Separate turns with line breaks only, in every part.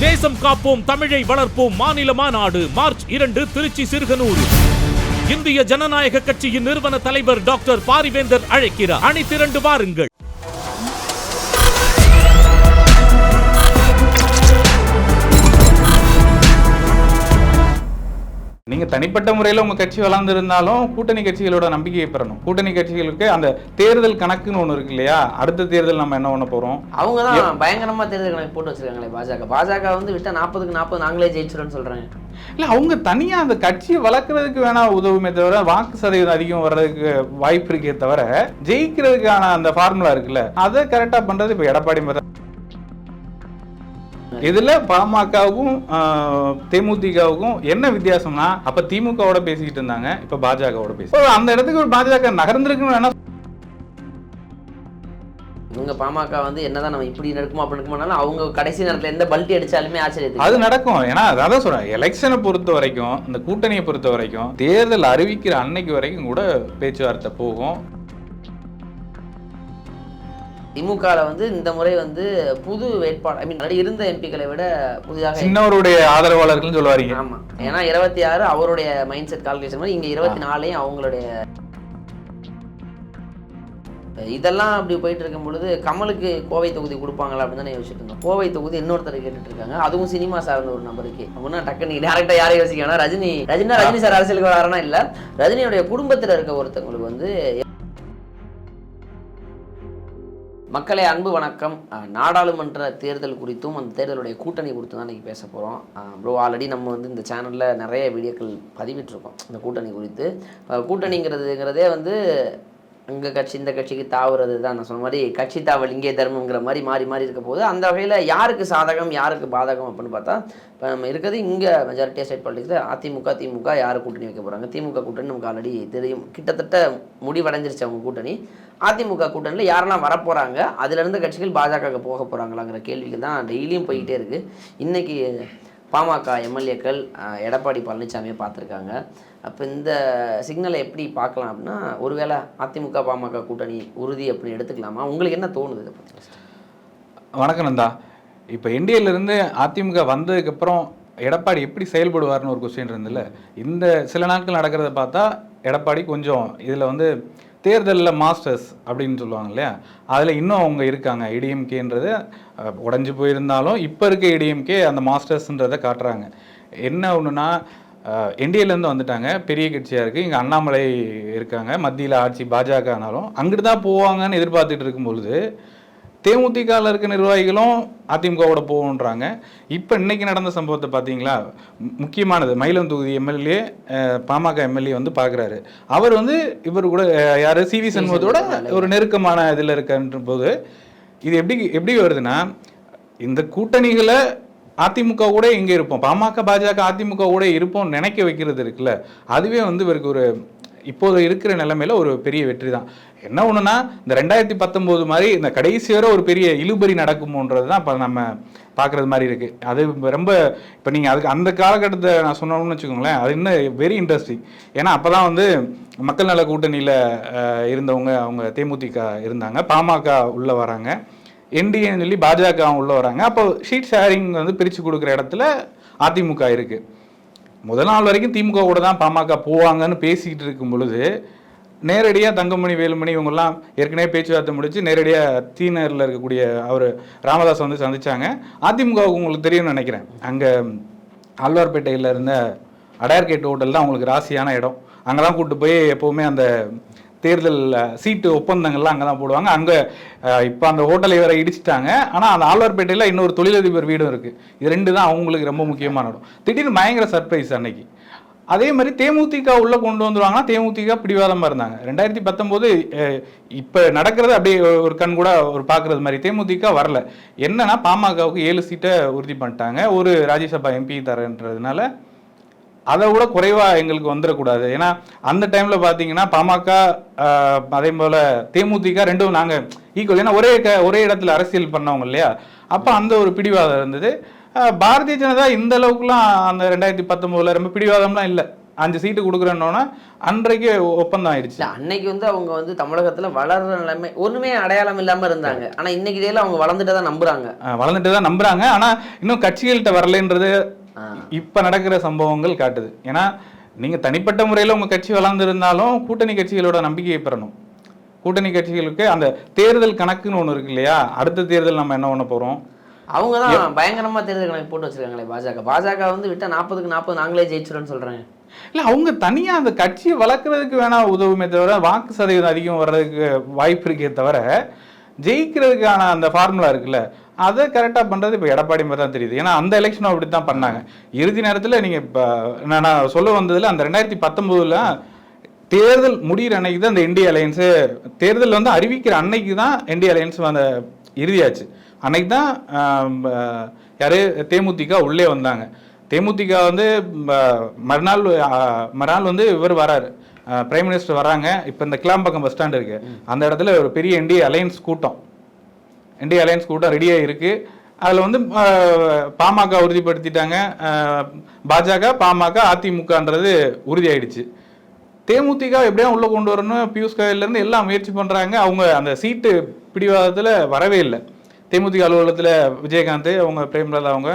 தேசம் காப்போம் தமிழை வளர்ப்போம் மாநில மாநாடு மார்ச் இரண்டு திருச்சி சிறுகனூர். இந்திய ஜனநாயக கட்சியின் நிறுவன தலைவர் டாக்டர் பாரிவேந்தர் அழைக்கிறார். அணி திரண்டு வாருங்கள்.
நீங்க தனிப்பட்ட முறையில் உங்க கட்சி வளர்ந்திருந்தாலும் கூட்டணி கட்சிகளோட நம்பிக்கையை பெறணும். கூட்டணி கட்சிகளுக்கு அந்த தேர்தல் கணக்குன்னு ஒண்ணு இருக்கு இல்லையா? அடுத்த தேர்தல் நம்ம என்ன பண்ண போறோம்?
அவங்க தான் பயங்கரமா தேர்தல் கணக்கு போட்டு வச்சிருக்காங்களே பாஜக. பாஜக வந்து விட்டா நாற்பதுக்கு நாற்பது நாங்களே ஜெயிச்சிரோம்னு சொல்றாங்க.
இல்ல அவங்க தனியா அந்த கட்சியை வளர்க்கறதுக்கு வேணா உதவுமே தவிர வாக்கு சதவீதம் அதிகம் வர்றதுக்கு வாய்ப்பு இருக்கே தவிர ஜெயிக்கிறதுக்கான அந்த ஃபார்முலா இருக்குல்ல அதை கரெக்டா பண்றது இப்ப எடப்பாடி மாதிரி. இதுல பாமகவுக்கும் தேமுதிகவுக்கும் என்ன வித்தியாசம்னா அப்ப திமுகவோட பேசிக்கிட்டு இருந்தாங்க இப்ப பாஜகவோட பேசி அந்த இடத்துக்கு ஒரு பாஜக நகர்ந்திருக்குன்னு வேணா
இவங்க பாமக வந்து என்னதான் நம்ம இப்படி நடக்குமா அப்படி நடக்குமானாலும் அவங்க கடைசி நேரத்துல எந்த பல்ட்டி அடிச்சாலுமே ஆச்சரியத்துக்கு.
அது நடக்கும். ஏன்னா அதான் சொல்றேன். எலெக்ஷனை பொறுத்த வரைக்கும் இந்த கூட்டணியை பொறுத்த வரைக்கும் தேர்தல் அறிவிக்கிற அன்னைக்கு வரைக்கும் கூட பேச்சுவார்த்தை போகும்.
திமுகல வந்து இந்த முறை வந்து புது வேட்பாளர் ஐ மீன் இருந்த எம்பிக்களை விட புதிதாக
சின்னவருடைய ஆதரவாளர்கள்னு சொல்லுவாங்க
ஆமா. ஏன்னா இருபத்தி ஆறு அவருடைய மைண்ட் செட் கால்குலேஷன் மாதிரி இங்க இருபத்தி நாலையும் அவங்களுடைய இதெல்லாம் அப்படி போயிட்டு இருக்கும் பொழுது கமலுக்கு கோவை தொகுதி கொடுப்பாங்களா அப்படின்னு தானே யோசிச்சுட்டு இருந்தோம். கோவை தொகுதி இன்னொருத்தர் கேட்டுட்டு இருக்காங்க. அதுவும் சினிமா சார்ந்த ஒரு நபருக்கு அப்படின்னா டக்கு நீ டேரக்டா யாரையும் யோசிக்க வேணாம். ரஜினி ரஜினா ரஜினி சார் அரசியலுக்கு வரானா இல்ல. ரஜினியுடைய குடும்பத்துல இருக்க ஒருத்தவங்களுக்கு வந்து மக்களே அன்பு வணக்கம். நாடாளுமன்ற தேர்தல் குறித்தும் அந்த தேர்தலுடைய கூட்டணி குறித்தும் தான் இன்றைக்கி பேச போகிறோம் ப்ரோ ஆல்ரெடி நம்ம வந்து இந்த சேனலில் நிறைய வீடியோக்கள் பதிவிட்டிருக்கோம் இந்த கூட்டணி குறித்து. கூட்டணிங்கிறதுங்கிறதே வந்து இந்த கட்சி இந்த கட்சிக்கு தாவுறது தான் நான் சொன்ன மாதிரி கட்சி தாவல் இங்கே தர்மங்கிற மாதிரி மாறி மாறி இருக்க போது அந்த வகையில் யாருக்கு சாதகம் யாருக்கு பாதகம் அப்படின்னு பார்த்தா இப்போ நம்ம இருக்கிறது இங்கே மெஜாரிட்டி ஸ்டேட் பாலிட்டிக்ஸில் அதிமுக திமுக யார் கூட்டணி வைக்க போகிறாங்க திமுக கூட்டணி நமக்கு ஆல்ரெடி தெரியும். கிட்டத்தட்ட முடிவடைஞ்சிருச்சு அவங்க கூட்டணி. அதிமுக கூட்டணியில் யாரெல்லாம் வரப்போகிறாங்க அதுலேருந்து கட்சிகள் பாஜக போக போகிறாங்களாங்கிற கேள்விகள் தான் டெய்லியும் போய்கிட்டே இருக்குது இன்றைக்கி பாமக எம்எல்ஏக்கள் எடப்பாடி பழனிசாமியை பார்த்துருக்காங்க. அப்போ இந்த சிக்னலை எப்படி பார்க்கலாம் அப்படின்னா ஒருவேளை அதிமுக பாமக கூட்டணி உறுதி அப்படின்னு எடுத்துக்கலாமா? உங்களுக்கு என்ன தோணுது இதை பற்றி
வணக்கம் நந்தா. இப்போ என்டிஏலேருந்து அதிமுக வந்ததுக்கப்புறம் எடப்பாடி எப்படி செயல்படுவார்னு ஒரு கொஸ்டின் இருந்துல்ல இந்த சில நாட்கள் நடக்கிறத பார்த்தா எடப்பாடி கொஞ்சம் இதில் வந்து தேர்தலில் மாஸ்டர்ஸ் அப்படின்னு சொல்லுவாங்க இல்லையா? அதில் இன்னும் அவங்க இருக்காங்க. இடிஎம்கேன்றது உடஞ்சி போயிருந்தாலும் இப்போ இருக்க இடிஎம்கே அந்த மாஸ்டர்ஸ்ன்றதை காட்டுறாங்க. என்ன ஒன்றுனா என்டிஏலேருந்து வந்துட்டாங்க. பெரிய கட்சியாக இருக்குது இங்கே அண்ணாமலை இருக்காங்க. மத்தியில் ஆட்சி பாஜக ஆனாலும் அங்கிட்டு தான் போவாங்கன்னு எதிர்பார்த்துட்டு இருக்கும் பொழுது தேமுதிகவில் இருக்க நிர்வாகிகளும் அதிமுகவோட போகணுன்றாங்க இப்போ இன்னைக்கு நடந்த சம்பவத்தை பார்த்தீங்களா முக்கியமானது மயிலம் தொகுதி எம்எல்ஏ பாமக எம்எல்ஏ வந்து பார்க்குறாரு அவர் வந்து இவர் கூட யாரு? சி வி சண்முகத்தோட ஒரு நெருக்கமான இதில் இருக்கன்ற போது இது எப்படி எப்படி வருதுன்னா இந்த கூட்டணிகளை அதிமுக கூட இங்கே இருப்போம். பாமக பாஜக அதிமுக கூட இருப்போம் நினைக்க வைக்கிறது இருக்குல்ல. அதுவே வந்து இவருக்கு ஒரு இப்போது இருக்கிற நிலைமையில ஒரு பெரிய வெற்றி தான். என்ன ஒண்ணுன்னா இந்த ரெண்டாயிரத்தி பத்தொம்போது மாதிரி இந்த கடைசி வரை ஒரு பெரிய இழுபறி நடக்குமோன்றது தான் இப்போ நம்ம பார்க்குறது மாதிரி இருக்கு. அது ரொம்ப இப்போ நீங்கள் அதுக்கு அந்த காலகட்டத்தை நான் சொன்னோம்னு வச்சுக்கோங்களேன் அது இன்னும் வெரி இன்ட்ரெஸ்டிங் ஏன்னா அப்போ தான் வந்து மக்கள் நல கூட்டணியில் இருந்தவங்க அவங்க தேமுதிக இருந்தாங்க பாமக உள்ளே வராங்க. என்டிஏன்னு சொல்லி பாஜக உள்ளே வராங்க. அப்போ ஷீட் ஷேரிங் வந்து பிரித்து கொடுக்குற இடத்துல அதிமுக இருக்குது முதல் நாள் வரைக்கும் திமுக கூட தான் பாமக போவாங்கன்னு பேசிக்கிட்டு இருக்கும் பொழுது நேரடியாக தங்கமணி வேலுமணி இவங்கெல்லாம் ஏற்கனவே பேச்சுவார்த்தை முடித்து நேரடியாக தீநகரில் இருக்கக்கூடிய அவர் ராமதாஸ் வந்து சந்தித்தாங்க அதிமுக உங்களுக்கு தெரியும்னு நினைக்கிறேன். அங்கே ஆழ்வார்பேட்டையில் இருந்த அடையார்கேட் ஹோட்டல் தான் அவங்களுக்கு ராசியான இடம். அங்கெல்லாம் கூப்பிட்டு போய் எப்போவுமே அந்த தேர்தல் சீட்டு ஒப்பந்தங்கள்லாம் அங்கே தான் போடுவாங்க. அங்கே இப்போ அந்த ஹோட்டலை வேற இடிச்சிட்டாங்க. ஆனால் அந்த ஆழ்வார்பேட்டையில் இன்னொரு தொழிலதிபர் வீடும் இருக்குது இது ரெண்டு தான் அவங்களுக்கு ரொம்ப முக்கியமான இடம். திடீர்னு பயங்கர சர்ப்ரைஸ் அன்னைக்கு. அதே மாதிரி தேமுதிக உள்ளே கொண்டு வந்துருவாங்கன்னா தேமுதிக பிடிவாதமாக இருந்தாங்க. ரெண்டாயிரத்தி பத்தொம்போது இப்போ நடக்கிறது அப்படியே ஒரு கண் கூட ஒரு பார்க்குறது மாதிரி தேமுதிக வரல. என்னன்னா பாமகவுக்கு ஏழு சீட்டை உறுதி பண்ணிட்டாங்க. ஒரு ராஜ்யசபா எம்பி தரன்றதுனால அதை விட குறைவாக எங்களுக்கு வந்துடக்கூடாது ஏன்னா அந்த டைமில் பார்த்தீங்கன்னா பாமக அதே போல் தேமுதிக ரெண்டும் நாங்கள் ஈக்குவல் ஏன்னா ஒரே க ஒரே இடத்துல அரசியல் பண்ணவங்க இல்லையா? அப்போ அந்த ஒரு பிடிவாதம் இருந்தது. பாரதிய ஜனதா இந்த அளவுக்குலாம் அந்த ரெண்டாயிரத்தி பத்தொம்போதில் ரொம்ப பிடிவாதம்லாம் இல்லை. அஞ்சு சீட்டு கொடுக்குறேன்னொன்னே அன்றைக்கு ஒப்பந்தம் ஆயிடுச்சு
அன்னைக்கு வந்து அவங்க வந்து தமிழகத்துல வளர்ற நிலைமை ஒண்ணுமே அடையாளம் இல்லாம இருந்தாங்க. ஆனா இன்னைக்கு டேல அவங்க வளர்ந்துட்டு தான் நம்புறாங்க.
வளர்ந்துட்டு தான் நம்புறாங்க. ஆனா இன்னும் கட்சிகள்கிட்ட வரலைன்றது. இப்ப நடக்கிற சம்பவங்கள் காட்டுது. ஏன்னா நீங்க தனிப்பட்ட முறையில உங்க கட்சி வளர்ந்திருந்தாலும் கூட்டணி கட்சிகளோட நம்பிக்கையை பெறணும். கூட்டணி கட்சிகளுக்கு அந்த தேர்தல் கணக்குன்னு ஒண்ணு இருக்கு இல்லையா? அடுத்த தேர்தல் நம்ம என்ன பண்ண போறோம்?
அவங்க தான் பயங்கரமா தேர்தல் கணக்கு போட்டு வச்சிருக்காங்களே பாஜக. பாஜக வந்து விட்டா நாற்பதுக்கு நாற்பது நாங்களே ஜெயிச்சிரோம்னு சொல்றாங்க.
இல்ல அவங்க தனியா அந்த கட்சியை வளர்க்கறதுக்கு வேணா உதவுமே தவிர வாக்கு சதவீதம் அதிகம் வர்றதுக்கு வாய்ப்பு இருக்கே தவிர ஜெயிக்கிறதுக்கான அந்த ஃபார்முலா இருக்குல்ல அதை கரெக்டாக பண்ணுறது இப்போ எடப்பாடி மாதிரி தான் தெரியுது. ஏன்னா அந்த எலெக்ஷனும் அப்படி தான் பண்ணாங்க. இறுதி நேரத்தில் நீங்கள் இப்போ நான் நான் சொல்ல வந்ததில் அந்த ரெண்டாயிரத்தி பத்தொம்போதில் தேர்தல் முடிகிற அன்னைக்கு தான் இந்த இந்திய அலையன்ஸு தேர்தல் வந்து அறிவிக்கிற அன்னைக்கு தான் இந்திய அலையன்ஸ் அந்த இறுதியாச்சு. அன்னைக்கு தான் யார் யாரு? தேமுதிக உள்ளே வந்தாங்க. தேமுதிக வந்து மறுநாள் மறுநாள் வந்து இவர் வராரு. பிரைம் மினிஸ்டர் வராங்க. இப்போ இந்த கிளாம்பக்கம் பஸ் ஸ்டாண்ட் இருக்கு. அந்த இடத்துல ஒரு பெரிய இந்திய அலையன்ஸ் கூட்டம். இந்திய அலையன்ஸ் கூட்டம் ரெடியாக இருக்குது அதில் வந்து பாமக உறுதிப்படுத்திட்டாங்க. பாஜக பாமக அதிமுகன்றது உறுதியாயிடுச்சு. தேமுதிக எப்படியா உள்ளே கொண்டு வரணும். பியூஷ் கோயிலேருந்து இருந்து எல்லாம் முயற்சி பண்ணுறாங்க அவங்க அந்த சீட்டு பிடிவாதத்தில் வரவே இல்லை. தேமுதிக அலுவலகத்தில் விஜயகாந்த் அவங்க பிரேம்லதா அவங்க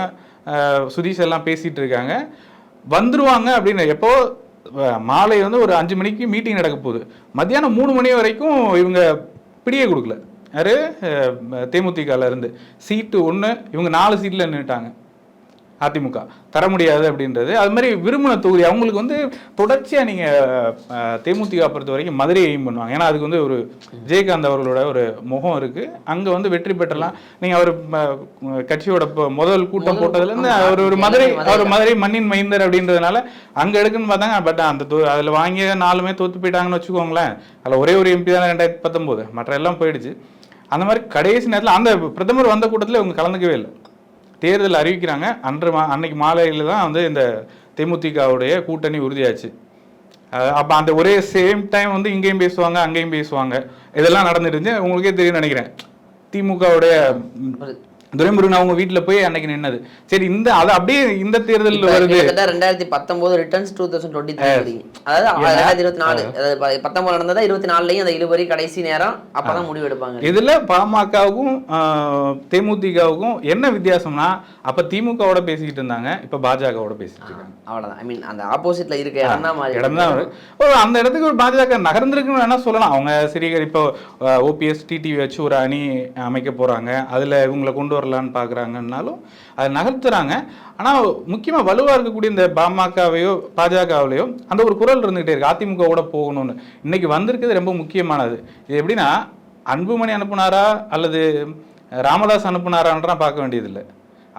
சுதீஷ் எல்லாம் பேசிகிட்டு இருக்காங்க. வந்துருவாங்க அப்படின்னு. எப்போ? மாலை வந்து ஒரு அஞ்சு மணிக்கு மீட்டிங் நடக்க போகுது. மத்தியானம் மூணு மணி வரைக்கும் இவங்க பிடியே கொடுக்கல. யாரு? அஹ், தேமுதிகல இருந்து சீட்டு ஒன்று இவங்க நாலு சீட்டில் நின்றுட்டாங்க அதிமுக. தர முடியாது அப்படின்றது. அது மாதிரி விரும்பின தொகுதி. அவங்களுக்கு வந்து தொடர்ச்சியாக நீங்கள் தேமுதிக பொறுத்த வரைக்கும் மதுரையை எய்ம் பண்ணுவாங்க. ஏன்னா அதுக்கு வந்து ஒரு விஜயகாந்த் அவர்களோட ஒரு முகம் இருக்கு. அங்கே வந்து வெற்றி பெற்றலாம். நீங்கள் அவர் கட்சியோட முதல் கூட்டம் போட்டதுலேருந்து அவர் ஒரு மதுரை அவர் மதுரை மண்ணின் மைந்தர் அப்படின்றதுனால அங்கே எடுக்குன்னு பார்த்தாங்க. பட் அந்த தொ- அதில் வாங்கிய நாலுமே தோத்து போயிட்டாங்கன்னு வச்சுக்கோங்களேன். அதில் ஒரே ஒரு எம்பி தான் ரெண்டாயிரத்தி பத்தொம்போது. மற்ற எல்லாம் போயிடுச்சு. அந்த மாதிரி கடைசி நேரத்தில் அந்த பிரதமர் வந்த கூட்டத்தில் இவங்க கலந்துக்கவே இல்லை. தேர்தல் அறிவிக்கிறாங்க. அன்று மா அன்னைக்கு மாலையில் தான் வந்து இந்த தேமுதிகவுடைய கூட்டணி உறுதியாச்சு. அப்போ அந்த ஒரே சேம் டைம் வந்து இங்கேயும் பேசுவாங்க அங்கேயும் பேசுவாங்க. இதெல்லாம் நடந்துட்டு இருந்துச்சு உங்களுக்கே தெரியும் நினைக்கிறேன். திமுகவுடைய துரைமுருகன் அவங்க வீட்டுல போய் அன்னைக்கு நின்னது. சரி இந்த அது அப்படியே இந்த தேர்தல் வருது.
ரெண்டாயிரத்தி பத்தொன்பது returns two thousand twenty three அதாவது ரெண்டாயிரத்தி இருபத்தி நாலு பத்தொன்பது நடந்ததா இருபத்தி நாலுலயும் அந்த இழுபறி கடைசி நேரம் அப்பதான் முடிவு எடுப்பாங்க.
இதுல பாமகவுக்கும் தேமுதிகவுக்கும் என்ன வித்தியாசம்னா அப்ப திமுகவோட பேசிக்கிட்டு இருந்தாங்க இப்ப பாஜகவோட பேசிட்டு இருக்காங்க.
அவ்வளவுதான். ஐ மீன் அந்த ஆப்போசிட்ல இருக்க இடம் தான் மாறி
இடம் தான் ஒரு அந்த இடத்துக்கு ஒரு பாஜக நகர்ந்திருக்குன்னு வேணா சொல்லலாம். அவங்க சரி இப்போ ஓபிஎஸ் டிடிவி வச்சு ஒரு அணி அமைக்க போறாங்க. அதுல இவங்களை கொண்டு வரலான்னு பாக்குறாங்கன்னாலும் அதை நகர்த்துறாங்க. ஆனா முக்கியமா வலுவா இருக்கக்கூடிய இந்த பாமகவையோ பாஜகவிலையோ அந்த ஒரு குரல் இருந்துகிட்டே இருக்கு. அதிமுகவோட போகணும்னு. இன்னைக்கு வந்திருக்கிறது ரொம்ப முக்கியமானது. இது எப்படின்னா அன்புமணி அனுப்புனாரா அல்லது ராமதாஸ் அனுப்புனாரான்றா பார்க்க வேண்டியதில்லை.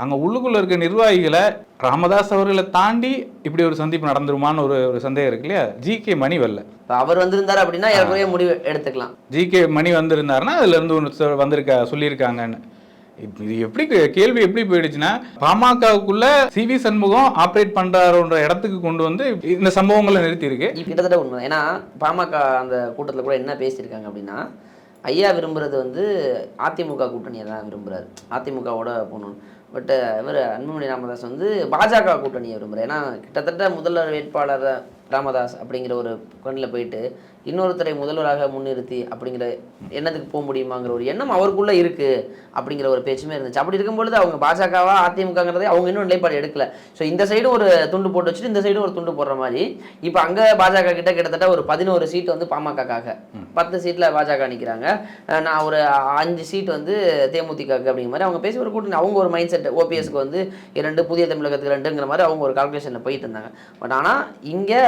அங்க உள்ளுக்குள்ள இருக்க நிர்வாகிகளை ராமதாஸ் அவர்களை தாண்டி இப்படி ஒரு சந்திப்பு நடந்துருமான்னு ஒரு ஒரு சந்தேகம் இருக்கு இல்லையா? ஜி கே மணி வரல.
அவர் வந்திருந்தாரு அப்படின்னா முடிவு எடுத்துக்கலாம்.
ஜி கே மணி வந்திருந்தாருன்னா அதுல இருந்து ஒன்று வந்திருக்கா சொல்லியிருக்காங்கன்னு. இது எப்படி கே- கேள்வி எப்படி போயிடுச்சுன்னா பாமகவுக்குள்ள சி வி சண்முகம் ஆப்ரேட் பண்றாருன்ற இடத்துக்கு கொண்டு வந்து இந்த சம்பவங்களை நிறுத்தி இருக்கு
கிட்டத்தட்ட உண்மை. ஏன்னா பாமக அந்த கூட்டத்தில் கூட என்ன பேசியிருக்காங்க அப்படின்னா ஐயா விரும்புறது வந்து அதிமுக கூட்டணியை தான் விரும்புறாரு. அதிமுகவோட போகணும். பட் இவர் அன்புமணி ராமதாஸ் வந்து பாஜக கூட்டணியை விரும்புகிறார் ஏன்னா கிட்டத்தட்ட முதல்வர் வேட்பாளரை ராமதாஸ் அப்படிங்கிற ஒரு கண்ணில் போயிட்டு இன்னொருத்தரை முதல்வராக முன்னிறுத்தி அப்படிங்கிற எண்ணத்துக்கு போக முடியுமாங்கிற ஒரு எண்ணம் அவருக்குள்ள இருக்கு அப்படிங்கிற ஒரு பேச்சுமே இருந்துச்சு. அப்படி இருக்கும்பொழுது அவங்க பாஜகவா அதிமுகங்கிறதே அவங்க இன்னும் நிலைப்பாடு எடுக்கல. ஸோ இந்த சைடும் ஒரு துண்டு போட்டு வச்சுட்டு இந்த சைடும் ஒரு துண்டு போடுற மாதிரி. இப்போ அங்கே பாஜக கிட்ட கிட்டத்தட்ட ஒரு பதினோரு சீட் வந்து பாமகக்காக. பத்து சீட்டில் பாஜக நிற்கிறாங்க நான் ஒரு அஞ்சு சீட் வந்து தேமுதிகக்கு அப்படிங்கிற மாதிரி அவங்க பேசி ஒரு கூட்டணி. அவங்க ஒரு மைண்ட் செட் ஓபிஎஸ்க்கு வந்து இரண்டு புதிய தமிழகத்துக்கு ரெண்டுங்கிற மாதிரி அவங்க ஒரு கால்குலேஷனில் போயிட்டு இருந்தாங்க. பட் ஆனால் இங்கே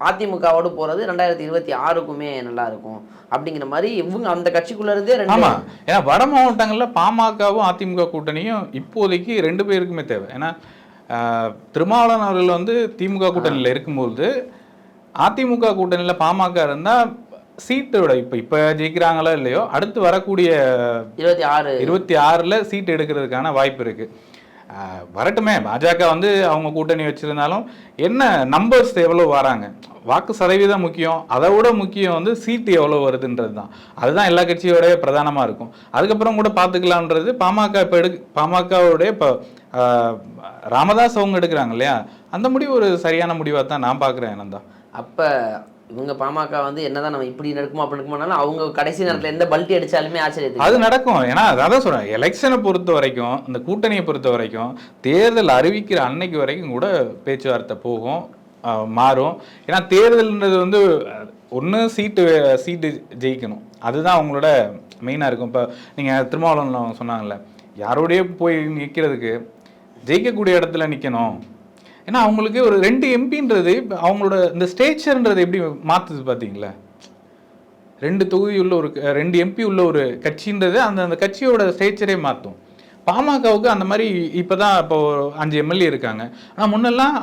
அதிமுகவோடு போகிறது ரெண்டாயிரத்தி இருபத்தி ஆறுக்குமே நல்லா இருக்கும் அப்படிங்கிற மாதிரி இவங்க அந்த கட்சிக்குள்ள இருந்தே ரெண்டு
ஆமா. ஏன்னா வட மாவட்டங்கள்ல பாமகவும் அதிமுக கூட்டணியும் இப்போதைக்கு ரெண்டு பேருக்குமே தேவை. ஏன்னா திருமாவளவன் அவர்கள் வந்து திமுக கூட்டணியில் இருக்கும்போது அதிமுக கூட்டணியில் பாமக இருந்தா சீட்டோட இப்போ இப்போ ஜெயிக்கிறாங்களோ இல்லையோ அடுத்து வரக்கூடிய
இருபத்தி ஆறு.
இருபத்தி ஆறுல சீட் எடுக்கிறதுக்கான வாய்ப்பு இருக்கு. ஆஹ் வரட்டுமே. பாஜக வந்து அவங்க கூட்டணி வச்சிருந்தாலும் என்ன நம்பர்ஸ் எவ்வளோ வராங்க? வாக்கு சதவீதம் முக்கியம். அதை விட முக்கியம் வந்து சீட்டு எவ்வளோ வருதுன்றது தான். அதுதான் எல்லா கட்சியோட பிரதானமாக இருக்கும். அதுக்கப்புறம் கூட பார்த்துக்கலான்றது பாமக இப்போ எடு பாமகவுடைய இப்போ ராமதாஸ் அவங்க எடுக்கிறாங்க இல்லையா? அந்த முடிவு ஒரு சரியான முடிவாக தான் நான் பார்க்குறேன் நந்தா
அப்போ இவங்க பாமக வந்து என்னதான் நம்ம இப்படி நடக்குமோ அப்படி இருக்குமோனாலும் அவங்க கடைசி நேரத்தில் எந்த பல்ட்டி அடிச்சாலுமே ஆச்சரியத்துக்கு
அது நடக்கும். ஏன்னா அதான் சொல்றேன். எலெக்ஷனை பொறுத்த வரைக்கும் இந்த கூட்டணியை பொறுத்த வரைக்கும் தேர்தல் அறிவிக்கிற அன்னைக்கு வரைக்கும் கூட பேச்சுவார்த்தை போகும் மாறும். ஏன்னா தேர்தல்ன்றது வந்து ஒன்று சீட்டு சீட்டு ஜெயிக்கணும். அதுதான் அவங்களோட மெயினாக இருக்கும். இப்போ நீங்கள் திருமாவளவன் சொன்னாங்கல்ல யாரோடய போய் நிற்கிறதுக்கு ஜெயிக்கக்கூடிய இடத்துல நிற்கணும் ஏன்னா அவங்களுக்கு ஒரு ரெண்டு எம்பின்றது இப்ப அவங்களோட இந்த ஸ்டேச்சர்ன்றது எப்படி மாற்றுது பார்த்தீங்களா ரெண்டு தொகுதி உள்ள ஒரு ரெண்டு எம்பி உள்ள ஒரு கட்சின்றது அந்த அந்த கட்சியோட ஸ்டேச்சரே மாற்றும் பாமகவுக்கு அந்த மாதிரி இப்போ தான் இப்போ அஞ்சு எம்எல்ஏ இருக்காங்க. ஆனால் முன்னெல்லாம்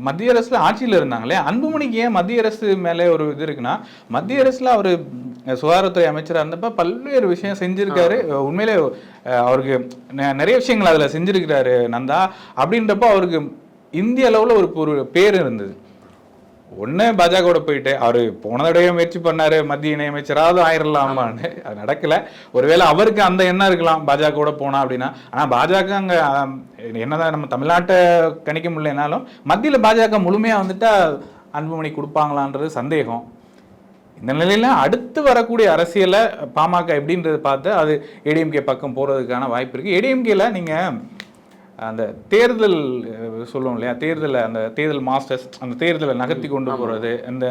மத்திய அரசில் ஆட்சியில் இருந்தாங்களே அன்புமணிக்கு ஏன் மத்திய அரசு மேலே ஒரு இது இருக்குன்னா மத்திய அரசில் அவர் சுகாதாரத்துறை அமைச்சராக இருந்தப்ப பல்வேறு விஷயம் செஞ்சிருக்காரு. உண்மையிலே அவருக்கு நெ- நிறைய விஷயங்கள் அதில் செஞ்சிருக்கிறாரு நந்தா. அப்படின்றப்போ அவருக்கு இந்திய அளவில் ஒரு ஒரு பேர் இருந்தது. ஒன்று பாஜகவோட போயிட்டு அவர் போன தடவை முயற்சி பண்ணாரு மத்திய இணையமைச்சராவது ஆயிரலாமான்னு. அது நடக்கல. ஒருவேளை அவருக்கு அந்த எண்ணம் இருக்கலாம் பாஜகவோட போனா அப்படின்னா. ஆனால் பாஜக அங்கே என்னதான் நம்ம தமிழ்நாட்டை கணிக்க முடியலனாலும் மத்தியில் பாஜக முழுமையாக வந்துட்டா அன்புமணி கொடுப்பாங்களான்றது சந்தேகம். இந்த நிலையில அடுத்து வரக்கூடிய அரசியலை பாமக எப்படின்றது பார்த்து அது ஏடிஎம்கே பக்கம் போறதுக்கான வாய்ப்பு இருக்கு. ஏடிஎம்கேல நீங்க அந்த தேர்தல் சொல்லுவோம் இல்லையா தேர்தலை அந்த தேர்தல் மாஸ்டர்ஸ் அந்த தேர்தலை நகர்த்தி கொண்டு போறது அந்த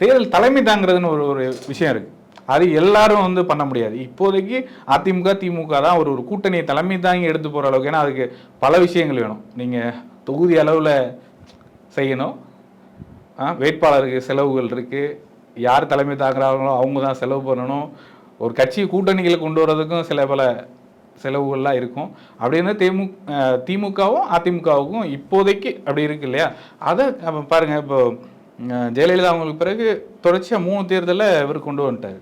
தேர்தல் தலைமை தாங்கிறதுன்னு ஒரு ஒரு விஷயம் இருக்கு. அது எல்லாரும் வந்து பண்ண முடியாது. இப்போதைக்கு அதிமுக திமுக தான் ஒரு ஒரு கூட்டணியை தலைமை தாங்கி எடுத்து போற அளவுக்கு ஏன்னா அதுக்கு பல விஷயங்கள் வேணும். நீங்க தொகுதி அளவுல செய்யணும். வேட்பாளருக்கு செலவுகள் இருக்கு. யார் தலைமை தாக்குறாங்களோ அவங்க தான் செலவு பண்ணணும். ஒரு கட்சி கூட்டணிகளை கொண்டு வர்றதுக்கும் சில பல செலவுகள்லாம் இருக்கும். அப்படின்னு திமு அஹ், திமுகவும் அதிமுகவுக்கும் இப்போதைக்கு அப்படி இருக்கு இல்லையா? அதை அப்ப பாருங்கள் இப்போ ஜெயலலிதா அவங்களுக்கு பிறகு தொடர்ச்சியாக மூணு தேர்தலில் இவர் கொண்டு வந்துட்டார்.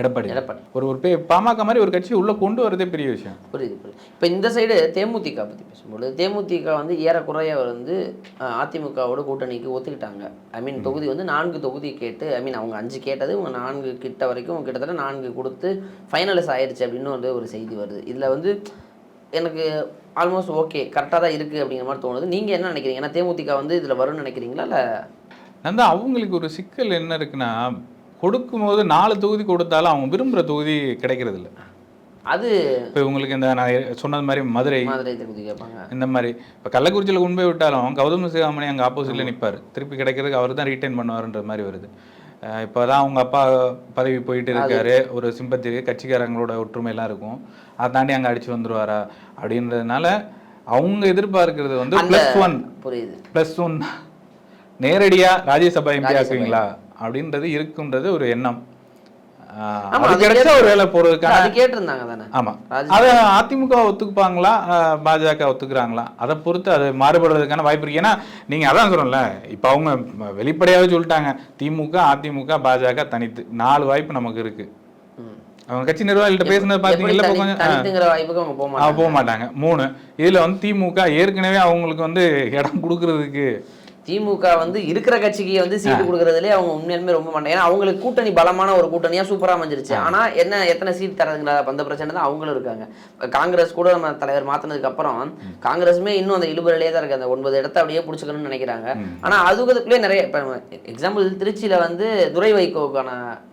எடப்பாடி
எடப்பாடி.
ஒரு ஒரு பே பாமக மாதிரி ஒரு கட்சி உள்ள கொண்டு வரதே பெரிய விஷயம்.
புரியுது புரியுது. இப்போ இந்த சைடு தேமுதிக பற்றி பேசும்போது தேமுதிக வந்து ஏறக்குறைய வந்து அதிமுகவோட கூட்டணிக்கு ஒத்துக்கிட்டாங்க. ஐ மீன் தொகுதி வந்து நான்கு தொகுதி கேட்டு ஐ மீன் அவங்க அஞ்சு கேட்டது இவங்க நான்கு கிட்ட வரைக்கும் கிட்டத்தட்ட நான்கு கொடுத்து ஃபைனலைஸ் ஆயிடுச்சு அப்படின்னு வந்து ஒரு செய்தி வருது. இதில் வந்து எனக்கு ஆல்மோஸ்ட் ஓகே கரெக்டாக தான் இருக்குது அப்படிங்கிற மாதிரி தோணுது. நீங்கள் என்ன நினைக்கிறீங்க? ஏன்னா தேமுதிக வந்து இதில் வரும்னு நினைக்கிறீங்களா இல்லை?
நந்தா அவங்களுக்கு ஒரு சிக்கல் என்ன இருக்குன்னா கொடுக்கும்போது நாலு தொகுதி கொடுத்தாலும் அவங்க விரும்புகிற தொகுதி கிடைக்கிறது இல்ல
அது
இப்போ உங்களுக்கு இந்த நான் சொன்னது மாதிரி மதுரை
மாதிரி கேட்பாங்க.
இந்த மாதிரி. இப்போ கள்ளக்குறிச்சியில் கொண்டு போய் விட்டாலும் கௌதம சிகாமணி அங்கே ஆப்போசிட்டில் நிற்பார் திருப்பி கிடைக்கிறதுக்கு அவர் தான் ரீட்டைன் பண்ணுவாருன்ற மாதிரி வருது. இப்போ தான் அவங்க அப்பா பதவி போயிட்டு இருக்காரு. ஒரு சிம்பத்தி கட்சிக்காரங்களோட ஒற்றுமையெல்லாம் இருக்கும். அதை தாண்டி அங்கே அடிச்சு வந்துருவாரா அப்படின்றதுனால அவங்க எதிர்பார்க்கிறது வந்து ப்ளஸ் ஒன்
புரியுது.
ப்ளஸ் ஒன் நேரடியாக ராஜ்யசபா எம்பி. ஆக்குவீங்களா? அப்படின்றது இருக்குன்றது ஒரு எண்ணம். அதிமுக ஒத்துக்குப்பாங்களா? பாஜக ஒத்துக்குறாங்களா? அதை பொறுத்து அது மாறுபடுறதுக்கான வாய்ப்பு இருக்கு. ஏன்னா நீங்க அதான் சொல்றோம்ல இப்போ அவங்க வெளிப்படையாவே சொல்லிட்டாங்க திமுக அதிமுக பாஜக தனித்து. நாலு வாய்ப்பு நமக்கு இருக்கு. அவங்க கட்சி நிர்வாகிகள்ட்ட பேசுனது
தனி-
கொஞ்சம்
போக மாட்டாங்க.
மூணு இதுல வந்து திமுக ஏற்கனவே அவங்களுக்கு வந்து இடம் கொடுக்கறதுக்கு
திமுக வந்து இருக்கிற கட்சிக்கு வந்து சீட்டு கொடுக்கறதுலயே அவங்க உண்மையாலுமே ரொம்ப மாட்டாங்க ஏன்னா அவங்களுக்கு கூட்டணி பலமான ஒரு கூட்டணியா சூப்பரா அமைஞ்சிருச்சு. ஆனா என்ன எத்தனை சீட் தரதுங்கிற அந்த பிரச்சனை தான் அவங்களும் இருக்காங்க. காங்கிரஸ் கூட நம்ம தலைவர் மாத்தினதுக்கு அப்புறம் காங்கிரஸுமே இன்னும் அந்த இழுபறிலே தான் இருக்கு. அந்த ஒன்பது இடத்த அப்படியே பிடிச்சிக்கணும்னு நினைக்கிறாங்க. ஆனா அதுக்குள்ளே நிறைய இப்ப எக்ஸாம்பிள் திருச்சியில வந்து துரை வைகோவுக்கான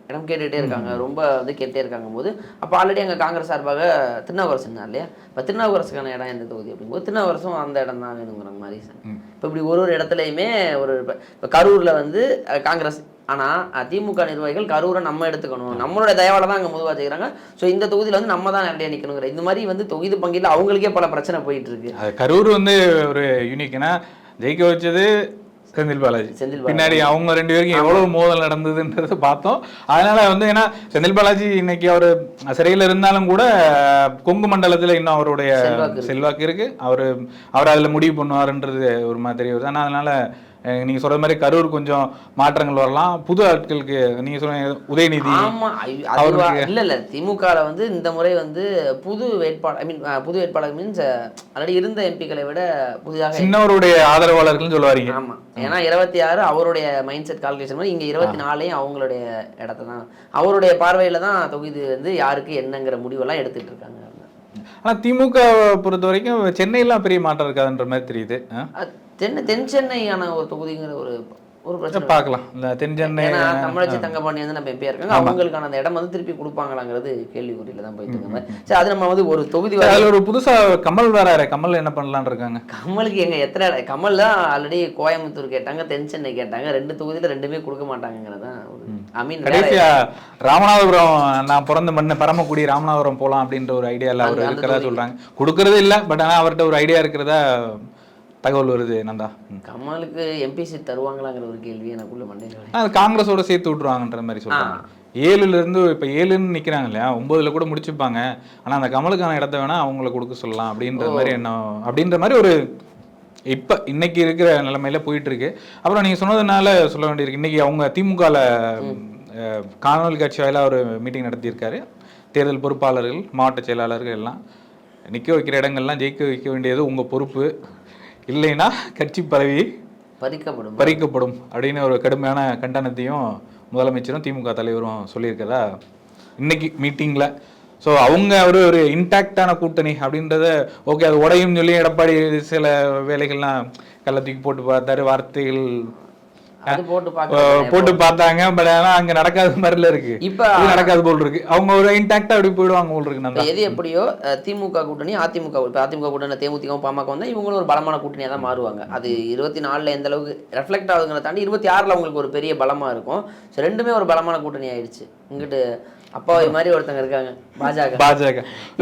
இடம் கேட்டுகிட்டே இருக்காங்க. ரொம்ப வந்து கேட்டே இருக்காங்க போது அப்போ ஆல்ரெடி அங்கே காங்கிரஸ் சார்பாக திருநாவுக்கரசு இருந்தார் இல்லையா? இப்போ திருநாவுக்கரசுக்கான இடம் எந்த தொகுதி அப்படிங்கும்போது திருநாவுக்கரசும் அந்த இடம் தான் வேணுங்கிற மாதிரி இப்போ இப்படி ஒரு ஒரு இடத்துலையுமே ஒரு இப்போ கரூரில் வந்து காங்கிரஸ் ஆனால் திமுக நிர்வாகிகள் கரூரை நம்ம எடுத்துக்கணும். நம்மளோட தயவால தான் அங்கே முதுவாக செய்கிறாங்க ஸோ இந்த தொகுதியில் வந்து நம்ம தான் நிறைய நிற்கணுங்கிற இந்த மாதிரி வந்து தொகுதி பங்கில் அவங்களுக்கே பல பிரச்சனை போயிட்டு இருக்கு.
கரூர் வந்து ஒரு யூனிக்னா ஜெயிக்க வச்சது செந்தில் பாலாஜி.
செந்தில்.
பின்னாடி அவங்க ரெண்டு பேருக்கும் எவ்வளவு மோதல் நடந்ததுன்றதை பார்த்தோம். அதனால வந்து ஏன்னா செந்தில் பாலாஜி இன்னைக்கு அவர் சிறையில் இருந்தாலும் கூட கொங்கு மண்டலத்துல இன்னும் அவருடைய
செல்வாக்கு இருக்கு.
அவர் அவர் அதுல முடிவு பண்ணுவாருன்றது ஒரு மாதிரி வருது ஆனா அதனால நீங்க சொல்ற மாதிரி கரூர் கொஞ்சம் மாற்றங்கள் வரலாம். புது ஆட்களுக்கு நீங்க சொன்ன உதயநிதி
ஆமா ஐ- அதுவா
அவருக்கு-
இல்ல இல்ல திமுகல வந்து இந்த முறை வந்து புது வேட்பாளர் ஐ மீன் புது வேட்பாளர் மீன்ஸ் ஆல்ரெடி இருந்த எம்பிக்களை விட புதிதாக
சின்னவருடைய ஆதரவாளர்கள்னு சொல்லுவாங்க
ஆமா ஏன்னா இருபத்தி ஆறு அவருடைய மைண்ட் செட் கால்குலேஷன் மாதிரி இங்க இருபத்தி நாலையும் அவங்களுடைய இடத்த தான். அவருடைய பார்வையில தான் தொகுதி வந்து யாருக்கு என்னங்கிற முடிவெல்லாம் எடுத்துட்டு இருக்காங்க.
ஆனா திமுக பொறுத்த வரைக்கும் சென்னையெல்லாம் பெரிய மாற்றம் இருக்காதுன்ற மாதிரி தெரியுது.
தென் தென் சென்னையான ஒரு தொகுதிங்கிற ஒரு ஒரு பிரச்சனை
பார்க்கலாம். இந்த தென் சென்னை
தமிழச்சி தங்கபாணி வந்து நம்ம எம்பியா இருக்காங்க அவங்களுக்கான அந்த இடம் வந்து திருப்பி கொடுப்பாங்களாங்கிறது கேள்விக்குறியில தான் போயிட்டு இருக்க. மாதிரி சரி அது நம்ம வந்து ஒரு தொகுதி
அதுல ஒரு புதுசா கமல் வராரு கமல் என்ன பண்ணலாம்னு இருக்காங்க?
கமலுக்கு எங்க எத்தனை கமல் தான் ஆல்ரெடி கோயம்புத்தூர் கேட்டாங்க தென் சென்னை கேட்டாங்க. ரெண்டு தொகுதியில ரெண்டுமே கொடுக்க மாட்டாங்கிறது தான் ஐ மீன்
கடைசியா ராமநாதபுரம் நான் பிறந்த மண்ணு பரமக்குடி ராமநாதபுரம் போலாம் அப்படின்ற ஒரு ஐடியால அவர் இருக்கிறதா. சொல்றாங்க. கொடுக்கறது இல்ல பட் ஆனா அவர்கிட்ட ஒரு ஐடியா இருக்கிறதா தகவல் வருது நந்தா.
கமலுக்கு எம்பி சீட் தருவாங்களாங்கிற ஒரு கேள்வி எனக்குள்ள மண்டையில்
அது காங்கிரஸோட சேர்த்து விட்டுருவாங்கன்ற மாதிரி சொல்றாங்க. ஏழுல இருந்து இப்ப ஏழுன்னு நிக்கிறாங்க இல்லையா? ஒன்பதுல கூட முடிச்சுப்பாங்க. ஆனா அந்த கமலுக்கான இடத்த வேணா அவங்கள கொடுக்க சொல்லலாம் அப்படின்ற மாதிரி என்ன அப்படின்ற மாதிரி ஒரு இப்ப இன்னைக்கு இருக்கிற நிலைமையில போயிட்டு இருக்கு அப்புறம் நீங்க சொன்னதுனால சொல்ல வேண்டியிருக்கு இன்னைக்கு அவங்க திமுகல அஹ், காணொலி காட்சி வாயிலா ஒரு மீட்டிங் நடத்தியிருக்காரு. தேர்தல் பொறுப்பாளர்கள் மாவட்ட செயலாளர்கள் எல்லாம் நிக்க வைக்கிற இடங்கள்லாம் ஜெயிக்க வைக்க வேண்டியது உங்க பொறுப்பு. இல்லைன்னா கட்சி பதவி
பறிக்கப்படும்.
பறிக்கப்படும் அப்படின்னு ஒரு கடுமையான கண்டனத்தையும் முதலமைச்சரும் திமுக தலைவரும் சொல்லியிருக்கதா இன்னைக்கு மீட்டிங்ல ஸோ அவங்க ஒரு ஒரு இன்டாக்டான கூட்டணி அப்படின்றத ஓகே அது உடையும் சொல்லி எடப்பாடி சில வேலைகள்லாம் கள்ள தூக்கி போட்டு பார்த்தாரு வார்த்தைகள்
போட்டு
பார்த்தாங்க பட் ஆனா அங்க நடக்காத மாதிரில இருக்கு.
இப்ப
நடக்காது போல் இருக்கு. அவங்க ஒரு இன்டாக்டா அப்படி போயிடுவாங்க போல் இருக்கு
எது எப்படியோ திமுக கூட்டணி அதிமுக இப்போ அதிமுக கூட்டணி தேமுதிகவும் பாமக வந்தா இவங்களும் ஒரு பலமான கூட்டணியாக தான் மாறுவாங்க. அது இருபத்தி நாலுல எந்த அளவுக்கு ரெஃப்ளெக்ட் ஆகுதுங்கிறத தாண்டி இருபத்தி ஆறுல அவங்களுக்கு ஒரு பெரிய பலமா இருக்கும். ரெண்டுமே ஒரு பலமான கூட்டணி ஆயிடுச்சு. இங்கிட்டு அப்பாவை மாதிரி ஒருத்தங்க இருக்காங்க. பாஜக.
பாஜக.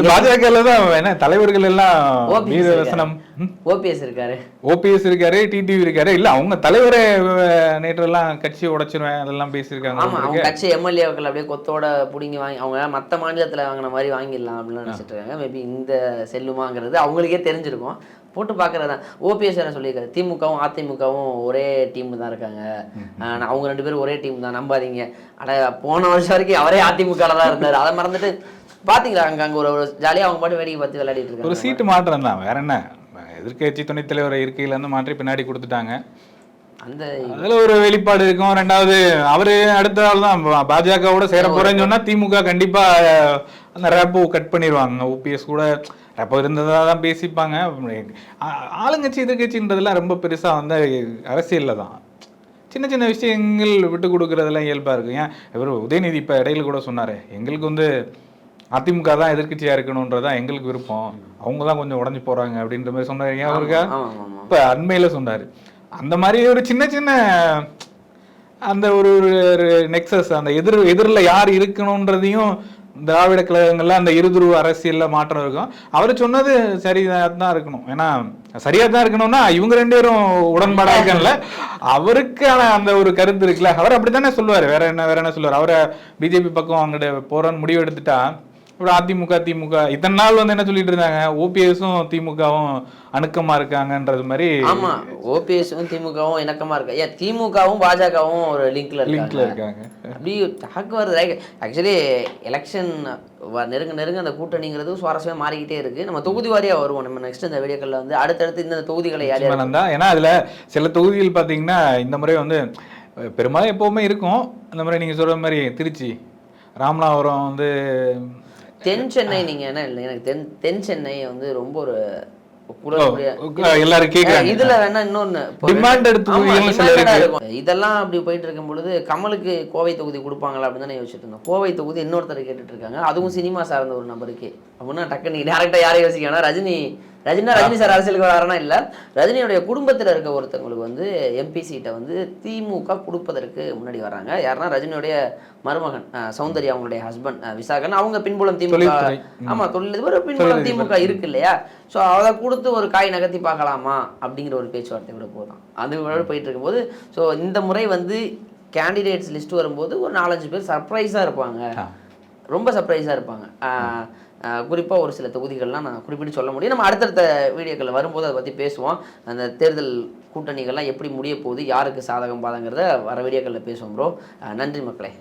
பாஜகல தான் என்ன தலைவர்கள் எல்லாம்
OPS
வீர
இருக்காரு.
வசனம் ம்.
ஓபிஎஸ் இருக்காரு.
ஓபிஎஸ் இருக்காரு டிடிவி இருக்காரு. இல்ல அவங்க தலைவரே அஹ், நேற்றெல்லாம் கட்சி உடைச்சிருவேன் அதெல்லாம் பேசியிருக்காங்க.
ஆமா அவங்க கட்சி எம்எல்ஏக்கள் அப்படியே கொத்தோட புடுங்கி வாங்கி அவங்க மத்த மாநிலத்துல வாங்கின மாதிரி வாங்கிடலாம் அப்படின்னு நினைச்சிட்டு இருக்காங்க. மேபி இந்த செல்லுமாங்கிறது அவங்களுக்கே தெரிஞ்சிருக்கும். போட்டு பார்க்கறது தான் ஓபிஎஸ் என்ன சொல்லியிருக்காரு. திமுகவும் அதிமுகவும் ஒரே டீம் தான் இருக்காங்க. அவங்க ரெண்டு பேரும் ஒரே டீம் தான். நம்பாதீங்க. அட போன வருஷம் வரைக்கும் அவரே அதிமுக தான் இருந்தாரு. அதை மறந்துட்டு பாத்தீங்களா? அங்க அங்க ஒரு ஒரு ஜாலியா அவங்க பாட்டு வேடிக்கை பார்த்து விளையாடிட்டு
ஒரு
இருக்காங்க
சீட்டு மாற்றம் தான். வேற என்ன? எதிர்க்கட்சி துணைத் தலைவர் இருக்கையில இருந்து மாற்றி பின்னாடி கொடுத்துட்டாங்க.
அந்த
அதுல ஒரு வெளிப்பாடு இருக்கும். ரெண்டாவது அவரு அடுத்த ஆள் தான். பாஜகவோட சேர போறேன்னு சொன்னா திமுக கண்டிப்பா அஹ், அந்த ரேப்போ கட் பண்ணிடுவாங்க ஓபிஎஸ் கூட ரேப்போ இருந்ததா தான் பேசிப்பாங்க. ஆளுங்கட்சி எதிர்கட்சின்றதெல்லாம் ரொம்ப பெருசா வந்து அரசியல்ல தான். சின்ன சின்ன விஷயங்கள் விட்டு கொடுக்கறதெல்லாம் இயல்பா இருக்கு ஏன்? இவர் உதயநிதி இப்ப இடையில கூட சொன்னாரு எங்களுக்கு வந்து அதிமுக தான் எதிர்க்கட்சியா இருக்கணும்ன்றதான் எங்களுக்கு விருப்பம். அவங்க தான் கொஞ்சம் உடஞ்சு போறாங்க. அப்படின்ற மாதிரி சொன்னாரு. ஏன் அவருக்கா? இப்ப அண்மையில சொன்னாரு. அந்த மாதிரி ஒரு சின்ன சின்ன அந்த ஒரு ஒரு நெக்ஸஸ் அந்த எதிர் எதிரில் யார் இருக்கணுன்றதையும் திராவிட கழகங்கள்ல அந்த இருதுருவ அரசியல்ல மாற்றம் இருக்கும். அவர் சொன்னது சரியா தான் இருக்கணும். ஏன்னா சரியா தான் இருக்கணும்னா இவங்க ரெண்டு பேரும் உடன்பாடா இருக்கல அவருக்கான அந்த ஒரு கருத்து இருக்குல்ல. அவர் அப்படித்தானே சொல்லுவாரு. வேற என்ன வேற என்ன சொல்லுவாரு? அவரை பிஜேபி பக்கம் அங்கிட்ட போறோன்னு முடிவு எடுத்துட்டா அப்புறம் அதிமுக திமுக. இத்தனை நாள் வந்து என்ன சொல்லிட்டு இருந்தாங்க? ஓபிஎஸும் திமுகவும் அணுக்கமா இருக்காங்கன்றது மாதிரி
ஆமா. ஓபிஎஸும் திமுகவும் இணக்கமா இருக்கு. ஏன் திமுகவும் பாஜகவும் ஒரு லிங்க்ல
லிங்க்ல
இருக்காங்க. அப்படி டாக் வருது. ஆக்சுவலி எலெக்ஷன் நெருங்க நெருங்க அந்த கூட்டணிங்கிறது சுவாரஸ்யமா மாறிக்கிட்டே இருக்கு. நம்ம தொகுதி வாரியா வருவோம். நம்ம நெக்ஸ்ட் இந்த வீடியோக்கள்ல வந்து அடுத்தடுத்து இந்த தொகுதிகளை யார்
நிச்சயமானந்தா ஏன்னா அதுல சில தொகுதிகள் பாத்தீங்கன்னா இந்த முறை வந்து பெரும்பாலும் எப்பவுமே இருக்கும். அந்த மாதிரி நீங்க சொல்ற மாதிரி திருச்சி ராமநாதபுரம் வந்து
தென் சென்னை நீங்க என்ன இல்லை எனக்கு தென் தென் சென்னை வந்து ரொம்ப ஒரு
எல்லாரும் கேக்குறாங்க.
இதுல வேணா இன்னொன்னு. இதெல்லாம் அப்படி போயிட்டு இருக்கும் பொழுது கமலுக்கு கோவை தொகுதி கொடுப்பாங்களா அப்படின்னு தானே யோசிச்சுட்டு இருந்தோம் கோவை தொகுதி இன்னொருத்தர் கேட்டுட்டு இருக்காங்க. அதுவும் சினிமா சார்ந்த ஒரு நபருக்கு. அப்படின்னா டக்கு நீங்க டேரக்டா யாரையும் யோசிக்க வேணாம். ரஜினி ரஜினா ரஜினி சார் அரசியலுக்கு வரானா இல்ல. ரஜினியுடைய குடும்பத்துல இருக்க ஒருத்தவங்களுக்கு வந்து எம்பி சீட்டை வந்து திமுக கொடுப்பதற்கு முன்னாடி வராங்க யாருன்னா ரஜினியுடைய மருமகன் சௌந்தர்யா அவங்களுடைய ஹஸ்பண்ட் விசாகன் அவங்க பின்புலம் திமுக. ஆமா தொழிலதிபர் பின்புலம் திமுக இருக்கு இல்லையா? ஸோ அதை கொடுத்து ஒரு காய் நகர்த்தி பார்க்கலாமா அப்படிங்கிற ஒரு பேச்சுவார்த்தை கூட போதும். அது போயிட்டு இருக்கும்போது ஸோ இந்த முறை வந்து கேண்டிடேட்ஸ் லிஸ்ட் வரும்போது ஒரு நாலஞ்சு பேர் சர்ப்ரைஸாக இருப்பாங்க. ரொம்ப சர்ப்ரைஸாக இருப்பாங்க. குறிப்பாக ஒரு சில தொகுதிகள்லாம் நான் குறிப்பிட்டு சொல்ல முடியும். நம்ம அடுத்தடுத்த வீடியோக்கள் வரும்போது அதை பற்றி பேசுவோம். அந்த தேர்தல் கூட்டணிகள்லாம் எப்படி முடிய போகுது யாருக்கு சாதகம் பாதங்கிறத வர வீடியோக்களில் பேசுவோம் ப்ரோ நன்றி மக்களே.